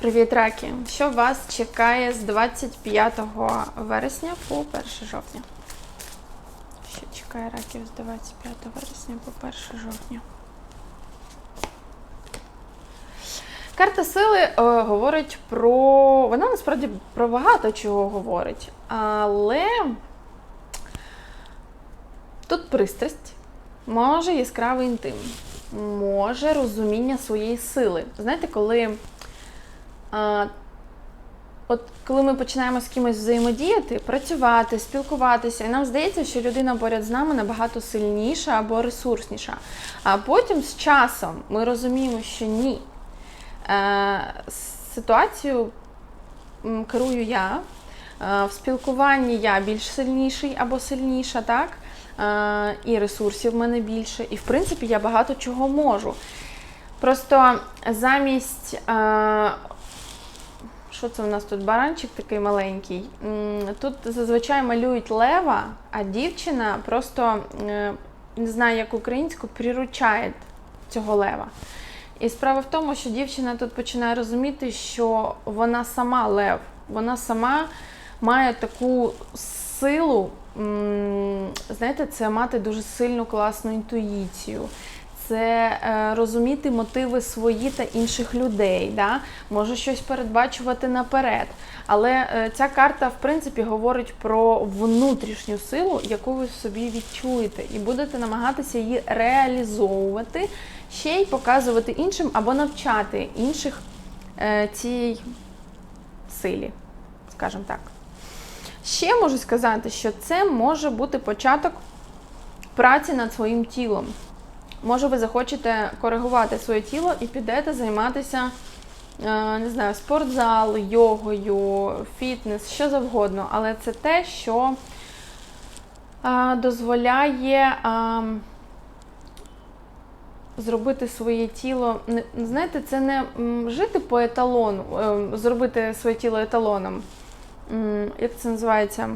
Привіт, раки! Що вас чекає з 25 вересня по 1 жовтня? Що чекає раків з 25 вересня по 1 жовтня? Карта сили е, говорить про. Вона насправді про багато чого говорить. Але тут пристрасть, може яскравий інтим, може розуміння своєї сили. Знаєте, коли. А, От коли ми починаємо з кимось взаємодіяти, працювати, спілкуватися, і нам здається, що людина поряд з нами набагато сильніша або ресурсніша. А потім з часом ми розуміємо, що ні. Е, Ситуацію керую я. Е, В спілкуванні я більш сильніший або сильніша, так? Е, І ресурсів в мене більше. І в принципі я багато чого можу. Просто замість. Що це у нас тут? Баранчик такий маленький. Тут зазвичай малюють лева, а дівчина просто е, не знаю, як українську, приручає цього лева. І справа в тому, що дівчина тут починає розуміти, що вона сама лев, вона сама має таку силу. Знаєте, це мати дуже сильну класну інтуїцію. Це е, розуміти мотиви свої та інших людей, да? може щось передбачувати наперед. Але е, ця карта, в принципі, говорить про внутрішню силу, яку ви собі відчуєте, і будете намагатися її реалізовувати, ще й показувати іншим або навчати інших е, цій силі, скажімо так. Ще можу сказати, що це може бути початок праці над своїм тілом. Може, ви захочете коригувати своє тіло і підете займатися, е, не знаю, спортзал, йогою, фітнес, що завгодно. Але це те, що е, дозволяє е, зробити своє тіло. Знаєте, це не жити по еталону, зробити своє тіло еталоном. Як це називається?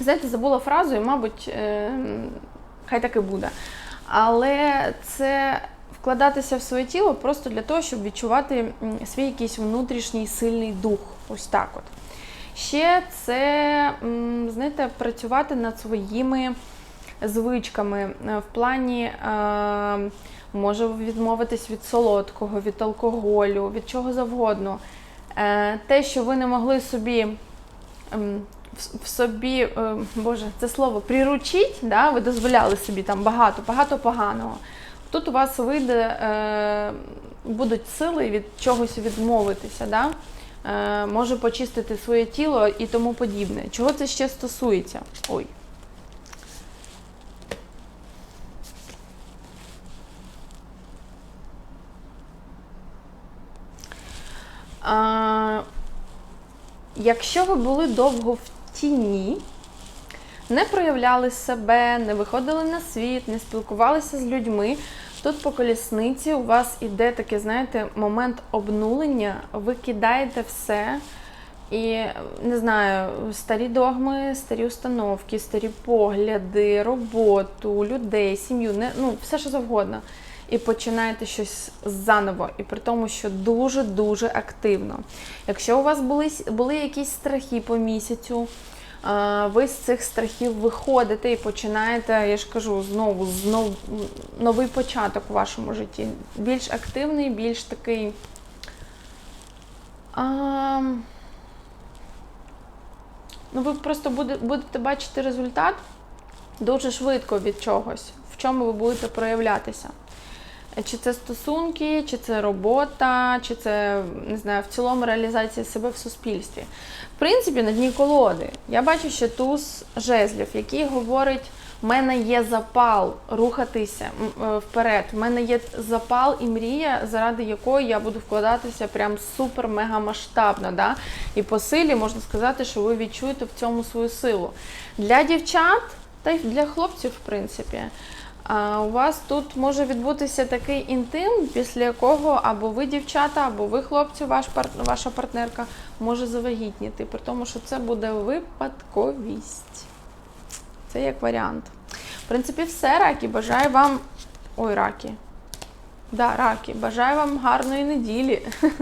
Знаєте, забула фразу, і, мабуть, е, хай так і буде. Але це вкладатися в своє тіло просто для того, щоб відчувати свій якийсь внутрішній сильний дух. Ось так от. Ще це, знаєте, працювати над своїми звичками е, в плані. Е, Може відмовитись від солодкого, від алкоголю, від чого завгодно. Те, що ви не могли собі в- собі, е, Боже, це слово приручить, да? ви дозволяли собі там багато, багато поганого. Тут у вас вийде, е, будуть сили від чогось відмовитися, да? е, може почистити своє тіло і тому подібне. Чого це ще стосується? Ой. А, якщо ви були довго в тіні, не проявляли себе, не виходили на світ, не спілкувалися з людьми, тут по колісниці у вас іде такий, знаєте, момент обнулення, ви кидаєте все. І не знаю, старі догми, старі установки, старі погляди, роботу, людей, сім'ю, ну все що завгодно. І починаєте щось заново, і при тому, що дуже дуже активно. Якщо у вас були були якісь страхи по місяцю, ви з цих страхів виходите і починаєте, я ж кажу, знову знов новий початок у вашому житті. Більш активний, більш такий. А, Ну, ви просто будете бачити результат дуже швидко від чогось, в чому ви будете проявлятися. Чи це стосунки, чи це робота, чи це не знаю, в цілому реалізація себе в суспільстві. В принципі, на дні колоди я бачу ще туз жезлів, який говорить: в мене є запал рухатися е, вперед. В мене є запал і мрія, заради якої я буду вкладатися прям супер-мега масштабно. Да? І по силі можна сказати, що ви відчуєте в цьому свою силу. Для дівчат та й для хлопців, в принципі. У вас тут може відбутися такий інтим, після якого або ви дівчата, або ви хлопці, ваш ваша партнерка може завагітніти, при тому, що це буде випадковість. Це як варіант. В принципі, все, раки. Бажаю вам. Ой, раки. Да, раки, бажаю вам гарної неділі.